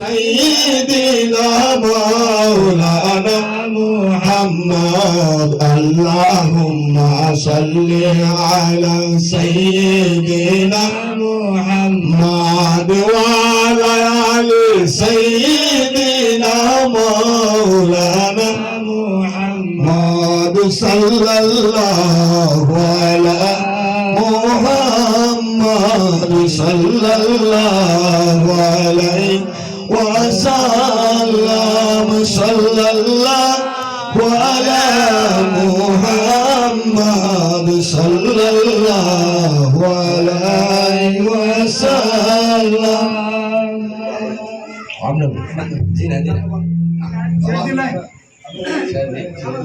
سيدنا مولانا محمد اللهم صل على سيدنا محمد وعلى آل سيدنا مولانا محمد صلى الله على محمد صلى الله عليه وسلم صلى الله على محمد صلى الله عليه وسلم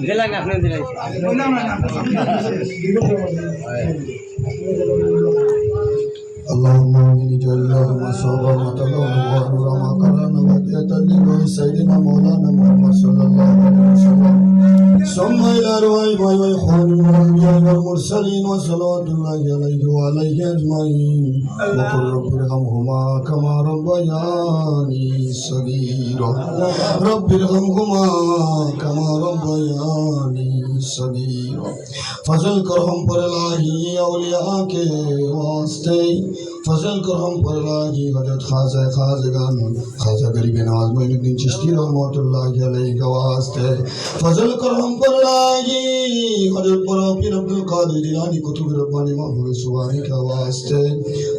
দিলেন আপনি দিলেন اللهم إني جعله مصابا وتلوه ونورا ما قرن وهدية لله سيدنا مولانا محمد صلى الله عليه وسلم ثم على أرواحهم ويحرمهم الجاه والمرسلين وصلوات الله عليه وعليه أجمعين وقل رب ارحمهما كما ربياني صغيرا رب ارحمهما كما ربياني صغيرا فضل کرم پر الہی اولیاء کے واسطے ফজল করম পরবাজি হযরত খাজা খাজগান খাজা গরিবে নওয়াজ মঈনুদ্দিন চিশতি রহমাতুল্লাহি আলাইহি গওয়াস্তে ফজল করম পরবাজি হযরত পরপীর আব্দুল কাদের জিলানী কুতুব রব্বানি মাহবুব সুবাহি গওয়াস্তে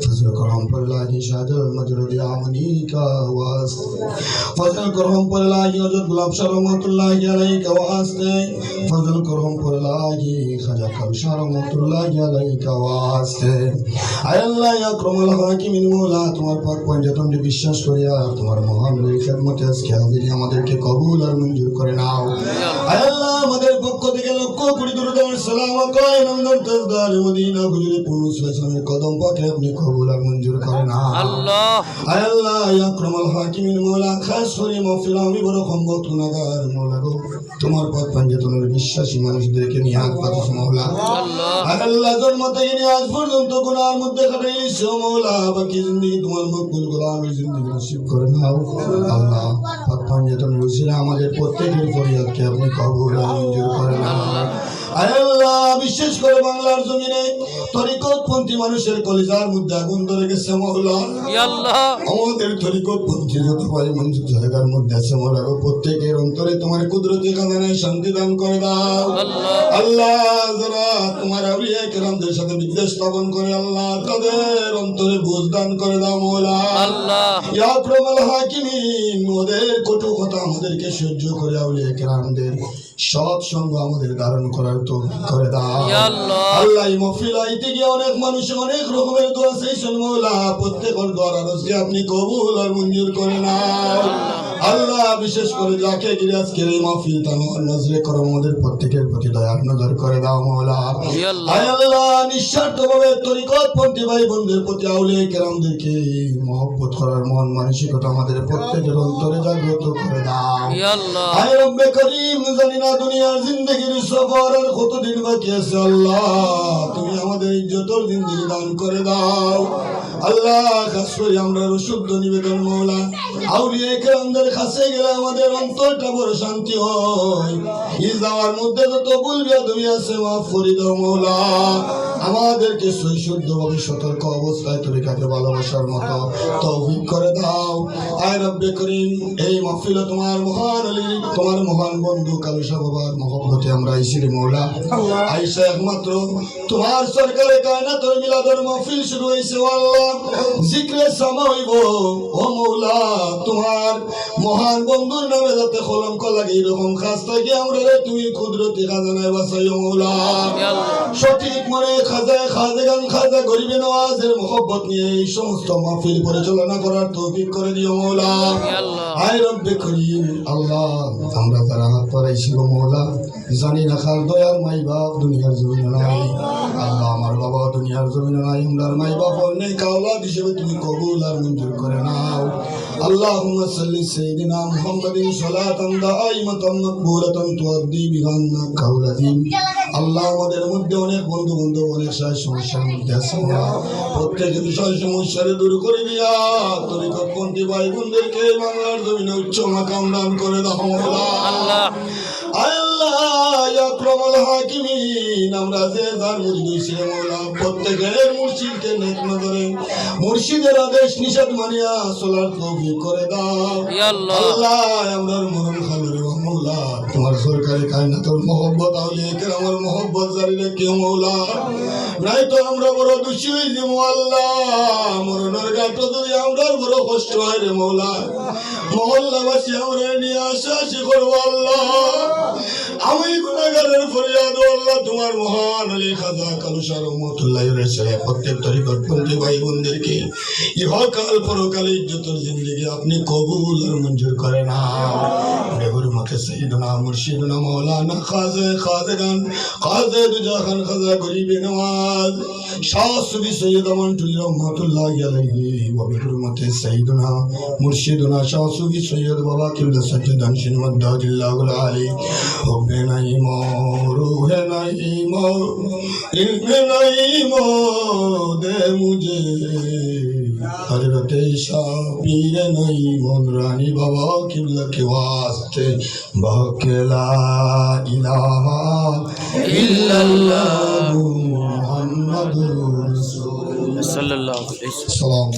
ফজল করম পরবাজি শাহজাদ মজরুদি আমনি গওয়াস্তে ফজল করম পরবাজি হযরত গোলাপ শাহ রহমাতুল্লাহি আলাইহি গওয়াস্তে ফজল করম পরবাজি খাজা কামশা রহমাতুল্লাহি আলাইহি গওয়াস্তে আয় আল্লাহ, ইয়া ক্রমল হাকিমিন মৌলা তোমার পাক পঞ্জাতন বিশ্বাস করি আর তোমার মহান খেদমতে আজকে হাজিরি আমাদেরকে কবুল আর মঞ্জুর করে নাও। আল্লাহ আমাদের পক্ষ থেকে লক্ষ কোটি দুরুদার সালাম কয় নন্দন তাজদার মদিনা হুজুরে পূর্ণ কদম পাকে আপনি কবুল আর মঞ্জুর করে আল্লাহ। আল্লাহ ইয়া ক্রমল খাস করে মহফিল আমি বড় সম্ভব গুনাহগার মৌলা গো। তোমার পথ বিশ্বাসী মানুষদেরকে নিয়ে হাত পাতিস মৌলা আল্লাহ। জন্ম থেকে নিয়ে আজ পর্যন্ত গুনার মধ্যে কাটাইলিস মৌলা বাকি জিন্দগি, তোমার মকবুল গোলামের জিন্দগি নসিব করে নাও। আল্লাহ আমাদের প্রত্যেকের ফরিয়াদকে আপনি কবুল মঞ্জুর করে নাও। আয় আল্লাহ বিশেষ করে বাংলার জমিনে। তরিকতপন্থী মানুষের কলিজার মধ্যে আগুন ধরে গেছে আমাদের তরিকতপন্থী যত ভাই মঞ্জুর জায়গার মধ্যে আছে গো, প্রত্যেকের অন্তরে তোমার কুদরতি খাজানায় শান্তি দান করে দাও। আল্লাহ। যারা তোমার আউলিয়া কেরামদের সাথে বিদ্বেষ স্থাপন করে আল্লাহ তাদের অন্তরে বুঝ দান করে দাও মৌলা আল্লাহ। ইয়া প্রবল হাকিমিন ওদের কটু কথা আমাদেরকে সহ্য করে আউলিয়া কেরামদের সৎ সঙ্গ আমাদের ধারণ করার করে দাও। আল্লাহ। আল্লাহ এই মহফিল আইতে গিয়ে অনেক মানুষ অনেক রকমের দোয়া চাইছেন মৌলা। প্রত্যেকের দোয়ার আরজকে আপনি কবুল আর মঞ্জুর করে নাও আল্লাহ। বিশেষ করে যাকে গিরে আজকের এই মহফিল নজরে করো আমাদের প্রত্যেকের প্রতি দয়ার নজর করে দাও মৌলা। আল্লাহ। নিঃস্বার্থ ভাবে তরিকত পন্থী ভাই বোনদের প্রতি আউলিয়া কেরামদেরকে মহব্বত করার মন মানসিকতা আমাদের প্রত্যেকের অন্তরে জাগ্রত করে দাও। আয় রব্বে করিম জানি না দুনিয়ার জিন্দগির সফর আর কতদিন বাকি আছে আল্লাহ? তুমি আমাদের ইজ্জতর দিন দান করে দাও। আল্লাহ, খাস করে আমরা শুদ্ধ নিবেদন মৌলা আউলিয়া কেরামদের কাছে গেলে আমাদের অন্তরটা বড় শান্তি হয়। ইজ যাওয়ার মধ্যে যত বলবি তুমি আছে, মাফ করে দাও মৌলা আমাদেরকে সৈশুদ্ধ ভাবে সতর্ক অবস্থায় তরিকাকে ভালোবাসার মতো তৌফিক করে দাও। আয় রব্বে করিম এই মাহফিলে তোমার মহান আলী তোমার মহান বন্ধু কালুসা বাবার মহব্বতে আমরা আইসি রে মৌলা। আইসা একমাত্র তোমার সরকারে কায়না তোর মিলাদর মাহফিল শুরু হয়েছে আল্লাহ। জিক্রে সামা হইব ও মৌলা তোমার মহান বন্ধুর নামে যাতে কলঙ্ক লাগে এরকম খাস থাকে আমরা তুমি কুদরতি খাজানায় বাসাই মৌলা। সঠিক মনে খাজা খাজেগান খাজা গরিবে নওয়াজের মোহব্বত নিয়ে এই সমস্ত মাহফিল পরিচালনা করার তৌফিক করে দিও মৌলা। আয় রব্বে করিম আল্লাহ আমরা তারা হাত পাড়াইছি গো মৌলা জানি নাখাল দয়াল মাই বাপ দুনিয়ার জমিন নাই। আল্লাহ আমার বাবা দুনিয়ার জমি নাই হুমলার মাই বাপ অন্যের কাউলাদ হিসেবে তুমি কবুল আর মঞ্জুর করে নাও। আল্লাহ সাল্লি সাইদিনা মুহাম্মাদিন সালাতান দাইমাতান মাকবুলাতান তুআদ্দি বিহান্না কাউলাদিন আল্লাহ আমাদের মধ্যে অনেক বন্ধু বন্ধু অনেক সাহায্য সমস্যার মধ্যে আছে প্রত্যেক বিষয় সমস্যারে দূর করে দিয়া তরিকতপন্থী ভাই বোনদেরকে বাংলার জমিনে উচ্চ মাকাম দান করে দাও আল্লাহ। আকরামুল হাকিমিন আমরা যে যার মুরিদ হইছি রে মৌলা প্রত্যেকের মুর্শিদকে নেক নজরে। মুর্শিদের আদেশ নিষেধ মানিয়া চলার তৌফিক করে দাও। আল্লাহ। আমরা মরণ খালো রে মৌলা, তোমার রেখে মৌলা? নাই তো আমরা বড় দোষী মরণের গাটো তুই আমরার বড় কষ্ট হয় রে মৌলা, মহল্লাবাসী আমরা নিয়ে আসা করব, আল্লাহ। আমি গুণাগারের ফরিয়াদ, আল্লাহ, তোমার মহান আলী খাজা কালুসার প্রত্যেক ভাই বোনদেরকে ইহকাল পরকালে ইজ্জতর আপনি কবুল আর মঞ্জুর করে না। সঈদনা মুর্শিদনা মৌলানা খাজে খাজেগান খাজে দুজা খান, খাজা গরিবে নওয়াজ শাহ সুবি সৈয়দ আমান টুলি রহমতুল্লাহ আলাইহি ওয়া বেগুর মতে সঈদনা মুর্শিদনা শাহ সুবি সৈয়দ বাবা কিবলা সজ্জাদান শিনমদ দাজিল্লাহুল আলী। হবে নাই মো রুহে নাই মো ইলমে নাই মো দে মুঝে হজরতে পীরে নই মন রানী বাবা কিবলা কে ওয়াস্তে বহকেলা ইলামা ইল্লাল্লাহু মুহাম্মাদুর রাসূলুল্লাহ সাল্লাল্লাহু আলাইহি ওয়াসাল্লাম